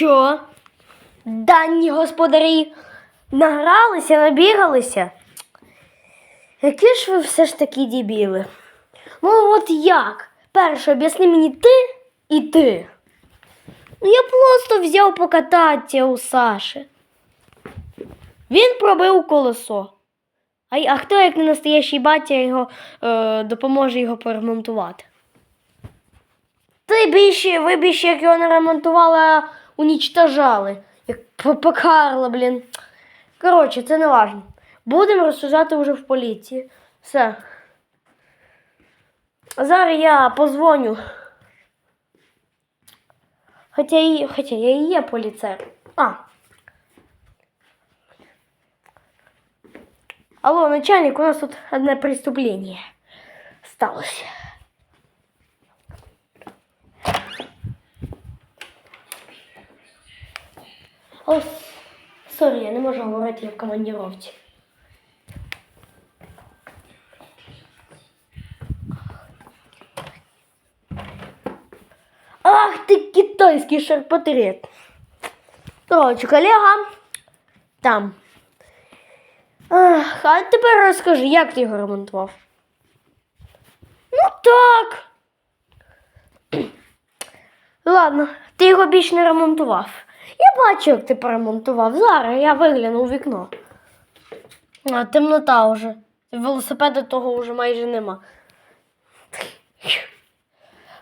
що? Дані господарі награлися, набігалися. Які ж ви все ж таки дебіли? Ну от як? Перше, об'ясни мені ти і ти. Ну я просто взяв покататися у Саші. Він пробив колесо. А, а хто, як не настоящий батя, його, е, допоможе його поремонтувати? Ти більше, ви більше, як його не ремонтували, унічтожали. Як Папа Карло, блін. Коротше, це не важно. Будемо розсуждати вже в поліції. Все. А зараз я позвоню. Хоча, і, хоча я і є поліцер. А. Алло, начальник, у нас тут одне преступление сталося. О, сорі, я не можу говорити, я в командировці. Ах ти китайський шарпотреб. Коротше, колега, там. Ах, а тепер розкажи, як ти його ремонтував? Ну так. Ладно, ти його більш не ремонтував. Я бачу, як ти поремонтував. Зараз я вигляну у вікно. А, темнота вже. Велосипеда того вже майже нема.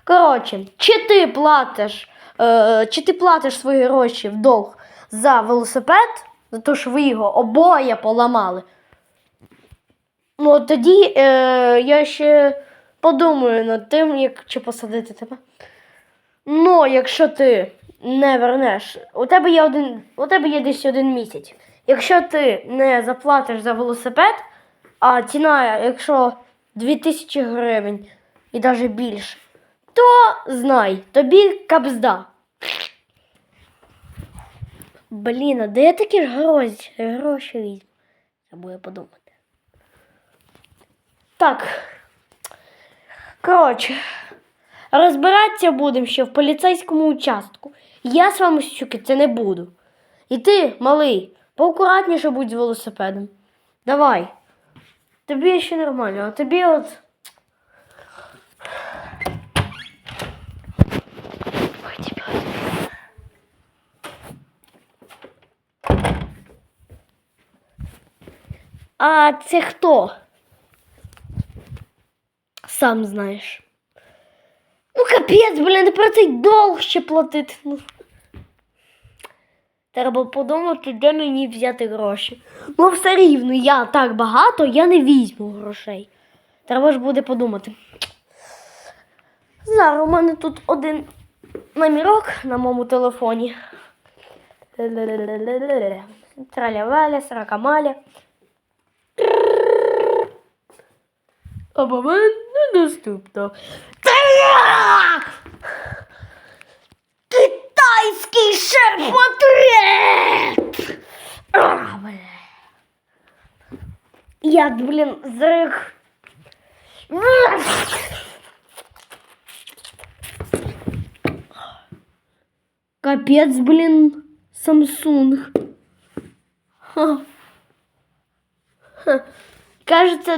Коротше, чи ти платиш, е, чи ти платиш свої гроші в долг за велосипед, за те, що ви його обоє поламали? Ну, тоді е, я ще подумаю над тим, як чи посадити тебе. Ну, якщо ти не вернеш, у тебе є один, у тебе є десь один місяць. Якщо ти не заплатиш за велосипед, а ціна, якщо 2000 гривень і навіть більше, то знай, тобі кабзда. Блін, а де я такі ж гроші, гроші візьму? Треба я подумати. Так. Коротше, розбиратися будемо ще в поліцейському участку. Я з вами щуки це не буду. І ти, малий, поакуратніше будь з велосипедом. Давай. Тобі ще нормально, а тобі от. А це хто? Сам знаєш. Капець, блін, тепер цей долг ще платити. Ну. Треба подумати, де мені взяти гроші. Ну, все рівно, я так багато, я не візьму грошей. Треба ж буде подумати. Зараз у мене тут один номерок на моєму телефоні. Траля-валя, сракамаля. Абонент недоступно. А, бля. Я, блін, зрик. Капець, блін, Samsung. Ха. Ха.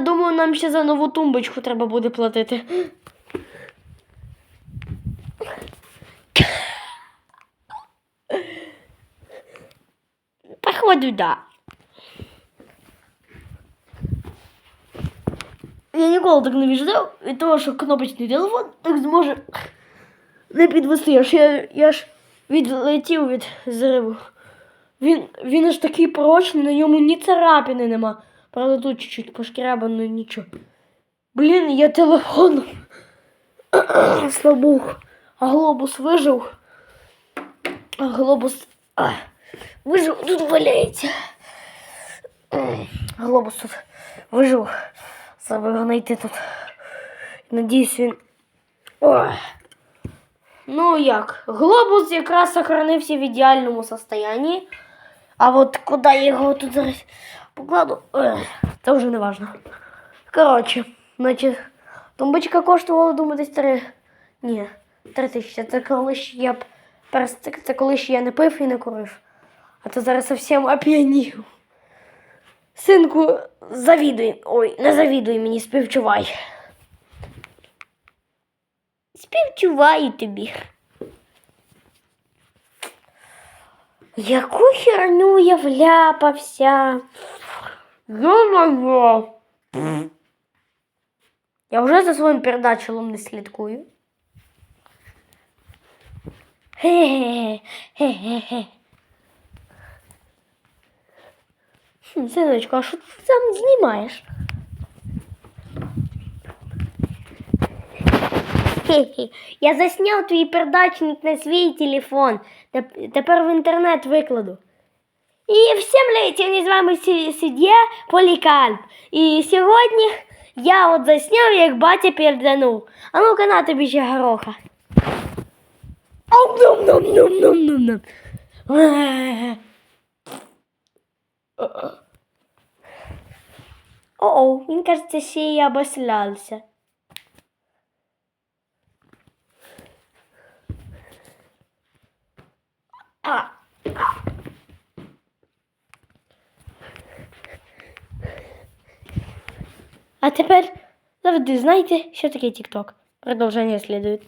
Думаю, нам ще за нову тумбочку треба буде платити. Походу, да. Я ніколи так не віджидав від того, що кнопочний телефон так зможе не підвести. Я ж, я, я ж відлетів від зриву. Він, він аж такий прочний, на ньому ні царапини нема. Правда, тут чуть-чуть пошкрябано, нічого. Блін, я телефон. Слабух. А глобус вижив. А глобус. А, вижив, тут валяється. Глобус тут вижив. Треба його знайти тут. Надіюсь, він. Ой. Ну як? Глобус якраз сохранився в ідеальному состоянии. А от куди я його тут зараз покладу, ех, це вже не важно. Коротше, значить, тумбочка коштувала, думаю, десь три. Ні, три тисячі. Це коли ще я це, це коли ще я не пив і не курив. А то зараз зовсім оп'янів. Синку, завідуй. Ой, не завідуй мені, співчувай. Співчуваю тобі. Яку херню я вляпався. Йо-моє. Я вже за своїм передачелом не слідкую. Хе-хе-хе. Хм, Синочко, а що ти там знімаєш? Хе-хе. Я засняв твій передачник на свій телефон. Теп- Тепер в інтернет викладу. І всім летів з вами сі- сидє Полікальп. І сьогодні я от засняв, як батя переданув. А ну-ка на тобі ще гороха. Ау, О-о, він, кажеться, ще й обослався. А. А тепер завжди знаєте, що таке TikTok. Продовження слідує.